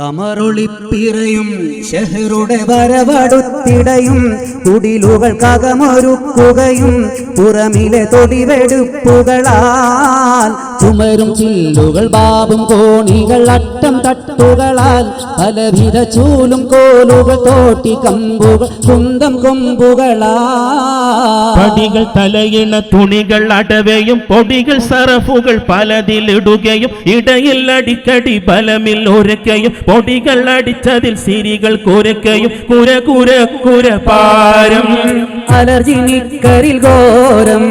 കമറുളിപ്പിറയും ഷെഹറുടെ വരവടുത്തിടയും കുടിലുകൾക്കകമൊരുക്കുകയും പുറമിലെ തൊടിവെടുപ്പുകളാൽ ചുമരും ചില്ലുകൾ ബാബും കോണികൾ അട്ടം തട്ടുകളാൽ പലവിധ ചൂലും കോലുകൾ തോട്ടി കമ്പുകൾ കുന്തം കൊമ്പുകളാ. പടികൾ തലയിണ തുണികൾ അടവയും പൊടികൾ സറഫുകൾ പലതിലിടുകയും ഇടയിൽ അടിക്കടി ബലമിൽ ഉരയ്ക്കയും പൊടികൾ അടിച്ചതിൽ സിരികൾ കുരയ്ക്കയും കുര കുര കുര പാരം. അലർജി നിക്കരിൽ ഘോരം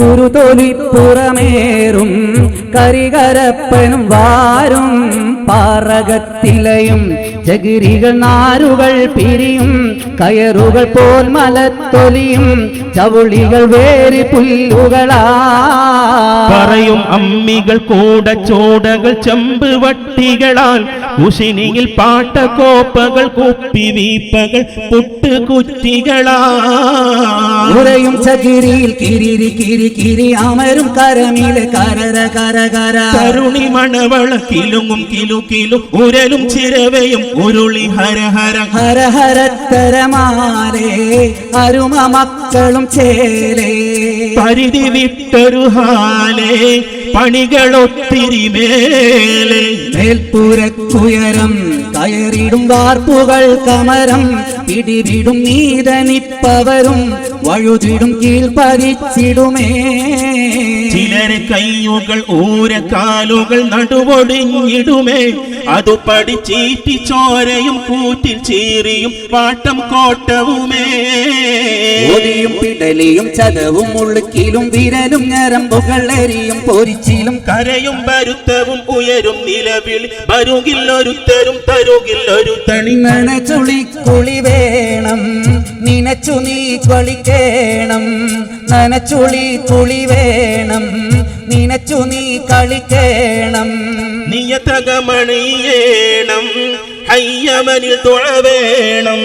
കുരുതൊലി പുറമേറും കരികരപ്പനും വാരും. പാറകത്തിലയും ജഗിരികൾ നാരുകൾ പിരിയും കയറുകൾ പോൽ മലത്തൊലിയും ചവുളികൾ വേരി പുല്ലുകളാ പറയും അമ്മികൾ കൂട ചോടകൾ ചെമ്പ് വട്ടികളാൽ കുശിനിയിൽ പാട്ടക്കോപ്പകൾ കുപ്പി വീപ്പകൾ പുട്ട് ഉറയും ചകിരിയിൽ കിരിരി കിരി കിരി അമരും കരമിലെ കരര കര കര. കരുണി മണവള കിലുങ്ങും കിലു കിലു. ഉരലും ചിരവയും ഉരുളി ഹര ഹര. ഹര ഹരത്തരമാലേ അരുമ മക്കളും ചേലേ. പരിധി വിട്ടൊരു ഹാലേ. പണികളൊത്തിരി മേലെ. മേൽപ്പുരക്കുയരം കയറിടും വാർപ്പുകൾ കമരം. പിടിവിടും നീതനിപ്പവരും വഴുതിടും കീഴ്പതിച്ചിടുമേ ചിലര് കയ്യുകൾ ഊരക്കാലുകൾ നടുവൊടിഞ്ഞിടുമേ. അതു പഠിച്ചീറ്റി ചോരയും കൂറ്റിൽ ചീറിയും പാട്ടം കോട്ടവുമേ. ഒടിയും പിടലിയും ചതവും ഉളുക്കിലും വിരലും ഞരമ്പുകൾ എരിയും പൊരിച്ചിലും കരയും വരുത്തവും ഉയരും നിലവിൽ. വരുകില്ലൊരുത്തരും തരുകില്ലൊരു തണി ചുളി കുളി വേണം. നിനച്ചു നീ കളിക്കേണം. നനച്ചുളി കുളി വേണം. നിനച്ചു നീ കളിക്കേണം. നിയതകമണിയേണം. ഹയ്യമനിൽ തുഴ വേണം